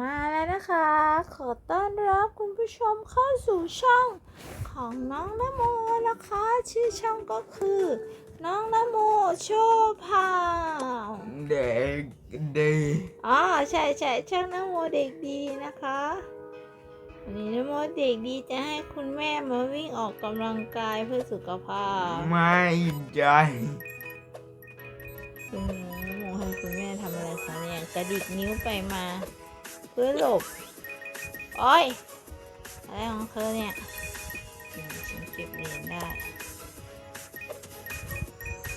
มาแล้วนะคะ ขอต้อนรับคุณผู้ชมเข้าสู่ช่องของน้องนโมนะคะ ชื่อช่องก็คือ น้องนโมโชว์พาวเด็กดีอ๋อใช่ใช่ช่องนโมเด็กดีนะคะวันนี้นโมเด็กดีจะให้คุณแม่มาวิ่งออกกำลังกายเพื่อสุขภาพ ไม่ใจคุณนโมให้คุณแม่ทำอะไรคะเนี่ยกระดิกนิ้วไปมา เพื่อหลบโอ้ยอะไรของเธอเนี่ยฉันเก็บเหรียญได้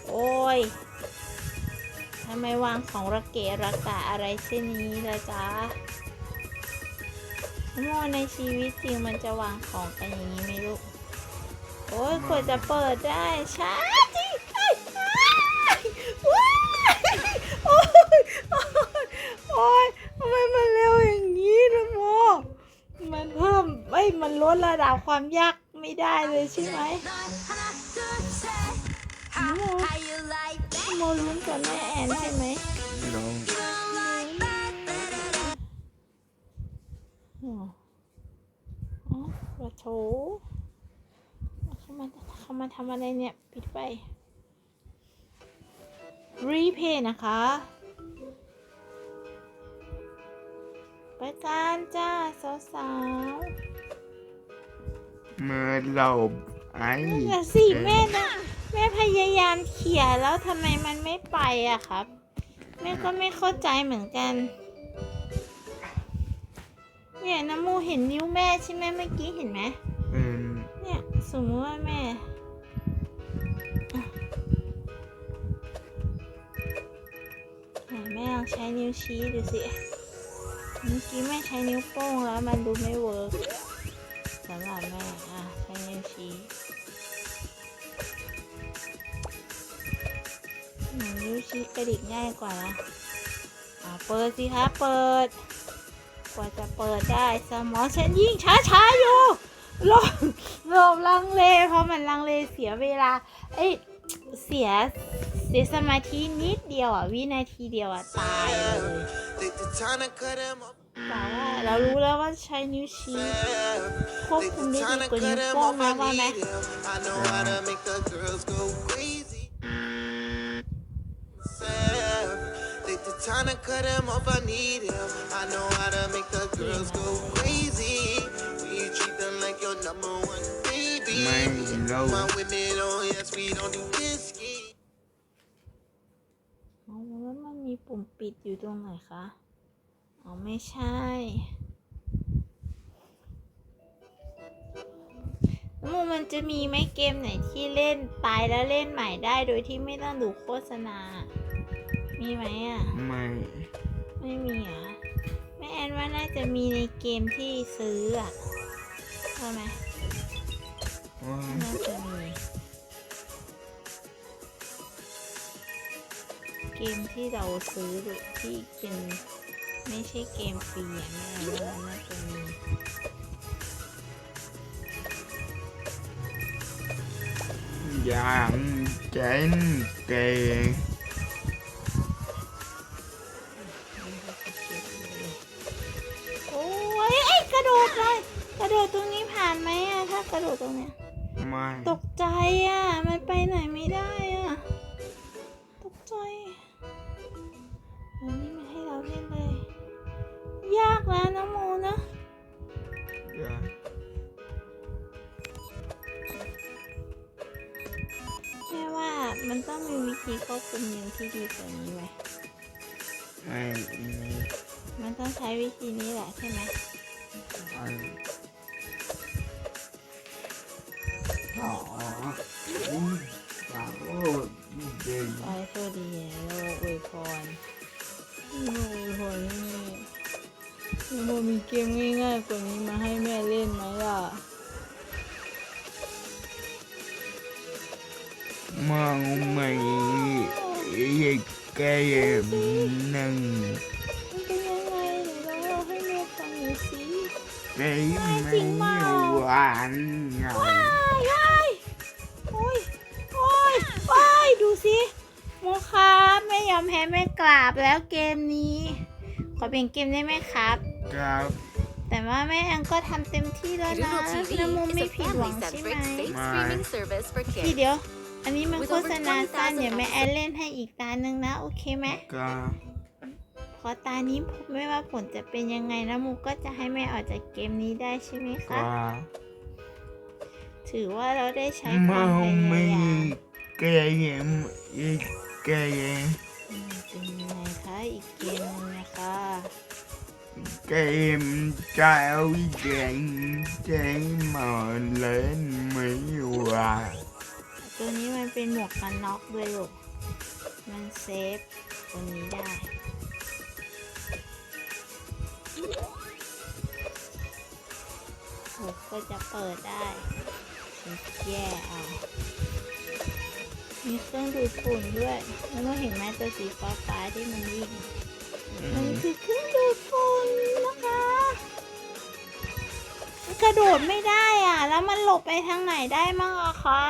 โอ้ยทำไมวางของระเกะระกะอะไรเช่นนี้ล่ะจ๊ะโมในชีวิตจริงมันจะวางของกันอย่างนี้ไหมลูก โอ้ยกว่าจะเปิดได้ช้าจริงเอ้ยอ้ายว้ายโอ้ยโอ้ยโอ้ยทำไมมันเร็วอย่างนี้นะโม มันเพิ่มไม่มันลด ระดับความยากไม่ได้เลยใช่ไหมโมโมลุ้นกับแม่แอนใช่ไหมน้องอ๋ออ๋อปะโถเขามาเขามาทำอะไรเนี่ย ปิดไฟรีเพย์นะคะ ไปกันจ้า สาวเมื่อเราไอ้นั่นแหละสิแม่นะแม่พยายามเขี่ยแล้วทำไมมันไม่ไปอะครับ แม่ก็ไม่เข้าใจเหมือนกัน เนี่ยน้ำมูเห็นนิ้วแม่ใช่ไหมเมื่อกี้เห็นไหมเนเนี่ยสมมติว่าแม่อะไหนแม่ลองใช้นิ้วชี้ดูสิ เมื่อกี้แม่ใช้นิ้วโป้งแล้วมันดูไม่เวิร์กสำหรับแม่ ชี้กระดิกง่ายกว่านะอะเปิดสิคะเปิด กว่าจะเปิดได้สมองฉันยิ่งช้าช้าอยู่หลบหลบลังเลเพราะมันลังเลเสียเวลา เอ้ยเสียเสียสมาธินิดเดียวอะวินาทีเดียวอะตายเลยแต่ว่าเรารู้แล้วว่าใช้นิ้วชี้ควบคุมได้ดีกว่านิ้วโป้งนะว่าไหม time to cut him off. I need him. I know how to make the girls go crazy. When you treat them like your number one baby. ไม่เรา My women, oh yes, we don't do whiskey. อ๋อแล้วมันมีปุ่มปิดอยู่ตรงไหนคะ อ๋อ ไม่ใช่ แล้วมูมันจะมีไหมเกมไหนที่เล่นตายแล้วเล่นใหม่ได้โดยที่ไม่ต้องดูโฆษณา มีไหมอะ ไม่ ไม่มีเหรอะแม่แอนว่าน่าจะมีในเกมที่ซื้ออะใช่ไหมว่าน่าจะมีเกมที่เราซื้อหรือที่เป็นไม่ใช่เกมฟรีอะแม่ว่าน่าจะมีอย่างเจนเก่ ระโดดตรงเนี้ย ไม่ ตกใจอะ มันไปไหนไม่ได้อะ ตกใจอันนี้มันให้เราเล่นเลย ยากแล้วนะโมนะอย่าแม่ว่ามันต้องมีวิธีควบคุมนิ้วที่ดีกว่านี้ไหม ไม่ไม่มันต้องใช้วิธีนี้แหละใช่ไหมไอ้ โลกอวยพรนี่โมมีเกมง่ายๆกว่านี้มาให้แม่เล่นไหมล่ะมองไม่แกมนั่งมันเป็นยังไงเดี๋ยวเราให้แม่ฟังหน่อยสิไอ้ไม่หวานไงว้า ไม่ยอมแพ้ไม่กราบแล้วเกมนี้ ขอเปลี่ยนเกมได้ไหมครับ ครับ แต่ว่าแม่แองก็ทำเต็มที่แล้วนะ Doodle TV น้ำมู is ไม่ a ผิดหวัง family ใช่ไหม centric faith My. streaming service for พี่ kids. เดี๋ยว อันนี้มัน With โฆษณา over สั้น20,000เดี๋ยวแม่แอนเล่นให้อีกตาหนึ่งนะ โอเคไหมครับเพราะตานี้ไม่ว่าผลจะเป็นยังไงนะมูก็จะให้แม่ออกจากเกมนี้ได้ใช่ไหมคคะ รับถือว่าเราได้ใช้คมัวามพนยาไม่ยามเกมอีกเกมอืมเป็น เกมเจ้าเจ๋งเจ๋งมาเล่นไม่ว่าตัวนี้มันเป็นหมวกกันน็อกด้วยลูก มันเซฟตัวนี้ได้โอ้ก็จะเปิดได้แย่เอา มีเครื่องดูดฝุ่นด้วย แล้วก็เห็นไหมตัวสีฟ้าฟ้าๆที่มันวิ่งมันคือเครื่องดูดฝุ่ โดดไม่ได้อะ แล้วมันหลบไปทางไหนได้มั่งอะคะ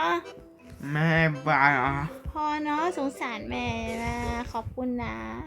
แม่บ้าพอเนาะสงสารแม่นะขอบคุณนะ